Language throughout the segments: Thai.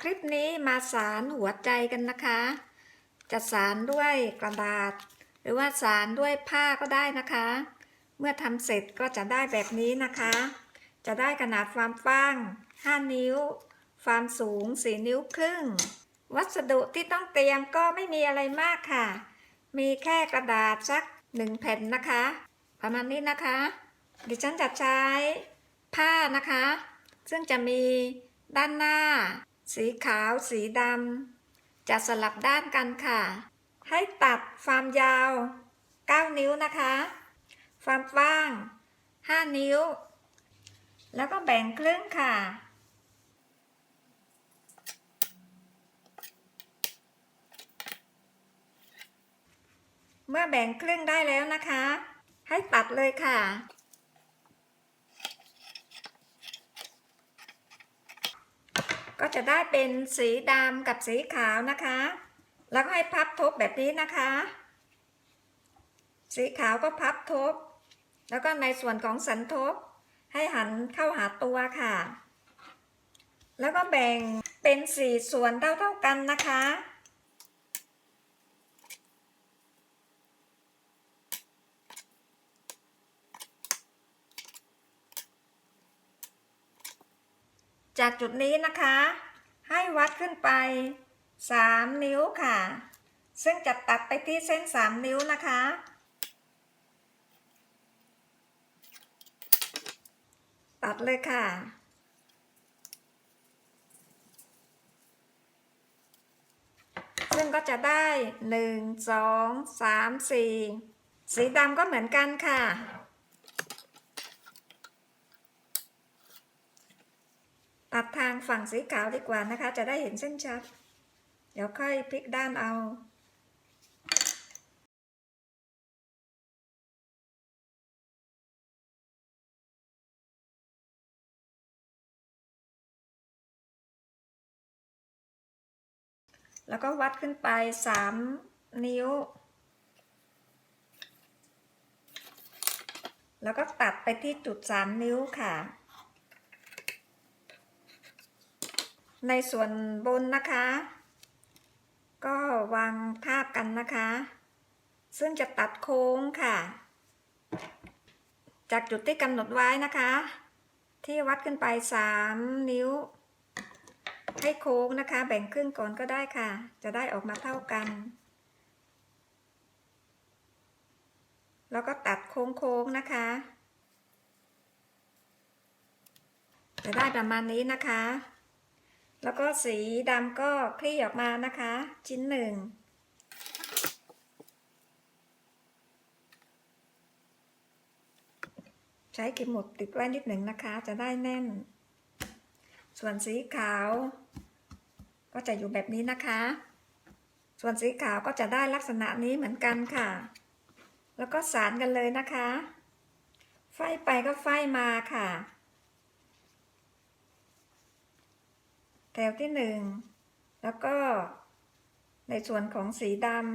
คลิปนี้มาสารหัวใจกันนะคะ จะสารด้วยกระดาษ หรือว่าสารด้วยผ้าก็ได้นะคะ เมื่อทำเสร็จก็จะได้แบบนี้นะคะ จะได้ขนาดความกว้าง 5 นิ้ว ความสูง 4 นิ้วครึ่ง วัสดุที่ต้องเตรียมก็ไม่มีอะไรมากค่ะ มีแค่กระดาษสักหนึ่งแผ่นนะคะ ประมาณนี้นะคะ ดิฉันจะใช้ผ้านะคะ ซึ่งจะมีด้านหน้า สีขาวสีดำจะสลับด้านกันค่ะ ให้ตัดความยาว 9 นิ้วนะคะ ความกว้าง 5 นิ้ว แล้วก็แบ่งครึ่งค่ะเมื่อแบ่งครึ่งได้แล้วนะคะ ให้ตัดเลยค่ะ ก็จะได้เป็นสีดำกับสีขาวนะคะ แล้วก็ให้พับทบแบบนี้นะคะ สีขาวก็พับทบ แล้วก็ในส่วนของสันทบ ให้หันเข้าหาตัวค่ะ แล้วก็แบ่งเป็นสี่ส่วนเท่าๆกันนะคะ จากจุดนี้นะคะ ให้วัดขึ้นไป 3 นิ้วค่ะ ซึ่งจะตัดไปที่เส้น 3 นิ้วนะคะ ตัดเลยค่ะซึ่งก็จะได้ 1 2 3 4 สีดำก็เหมือนกันค่ะ ตัดทางฝั่งสีขาวดีกว่านะคะ จะได้เห็นเส้นชัด เดี๋ยวค่อยพลิกด้านเอาแล้วก็วัดขึ้นไป 3 นิ้ว แล้วก็ตัดไปที่จุด 3 นิ้วค่ะ ในส่วนบนนะคะ ก็วางทาบกันนะคะ ซึ่งจะตัดโค้งค่ะ จากจุดที่กำหนดไว้นะคะ ที่วัดขึ้นไป 3 นิ้ว ให้โค้งนะคะ แบ่งครึ่งก่อนก็ได้ค่ะ จะได้ออกมาเท่ากัน แล้วก็ตัดโค้งๆนะคะจะได้ประมาณนี้นะคะ แล้วก็สีดำก็คลี่ออกมานะคะ ชิ้นหนึ่งใช้กิมหมดติดไว้นิดหนึ่งนะคะ จะได้แน่น ส่วนสีขาว ก็จะอยู่แบบนี้นะคะ ส่วนสีขาวก็จะได้ลักษณะนี้เหมือนกันค่ะ แล้วก็สารกันเลยนะคะ ไฟไปก็ไฟมาค่ะ แถวที่หนึ่งแล้วก็ในส่วนของสีดำ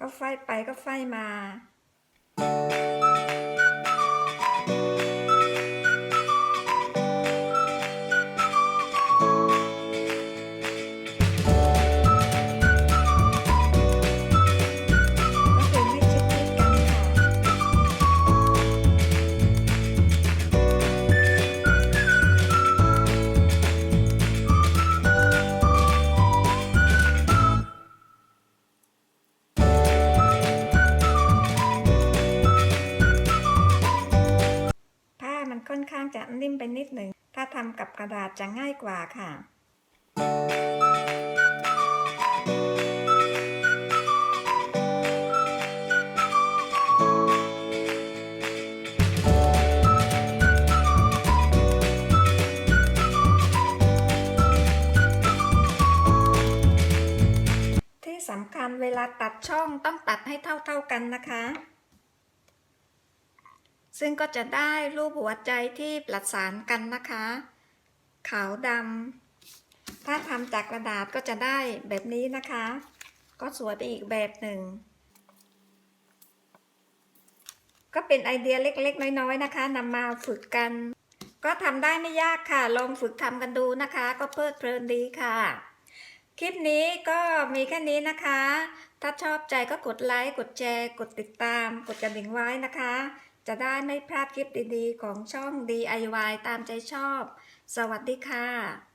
ก็ไฟไปก็ไฟมา อนข้างจะนิ่มไปนิดหนึ่ง ถ้าทำกับกระดาษจะง่ายกว่าค่ะที่สำคัญเวลาตัดช่องต้องตัดให้เท่าๆกันนะคะ ซึ่งก็จะได้รูปหัวใจที่ประสานกันนะคะ ขาวดำถ้าทำจากกระดาษก็จะได้แบบนี้นะคะ ก็สวยไปอีกแบบหนึ่ง ก็เป็นไอเดียเล็กๆ น้อยๆนะคะนำมาฝึกกัน ก็ทำได้ไม่ยากค่ะ ลองฝึกทำกันดูนะคะ ก็เพลิดเพลินดีค่ะ คลิปนี้ก็มีแค่นี้นะคะ ถ้าชอบใจก็กดไลค์ กดแชร์ กดติดตาม กดกระดิ่งไว้นะคะ จะได้ไม่พลาดคลิปดีๆ ของช่อง DIY ตามใจชอบ สวัสดีค่ะ